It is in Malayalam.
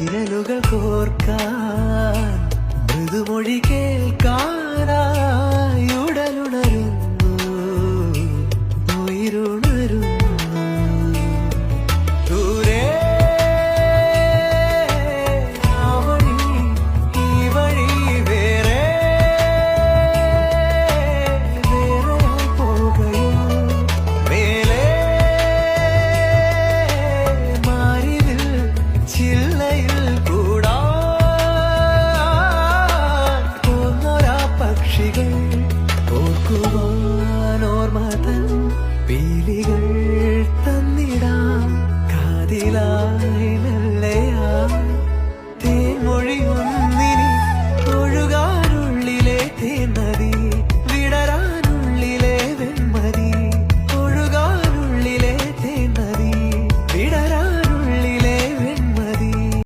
വിരലുകൾ കോർക്കാൻ സാക്ഷികൾ ഓർക്കുവാൻ ഓർമ്മ തൻ പീലികൾ തന്നിടാം. കാതിലായി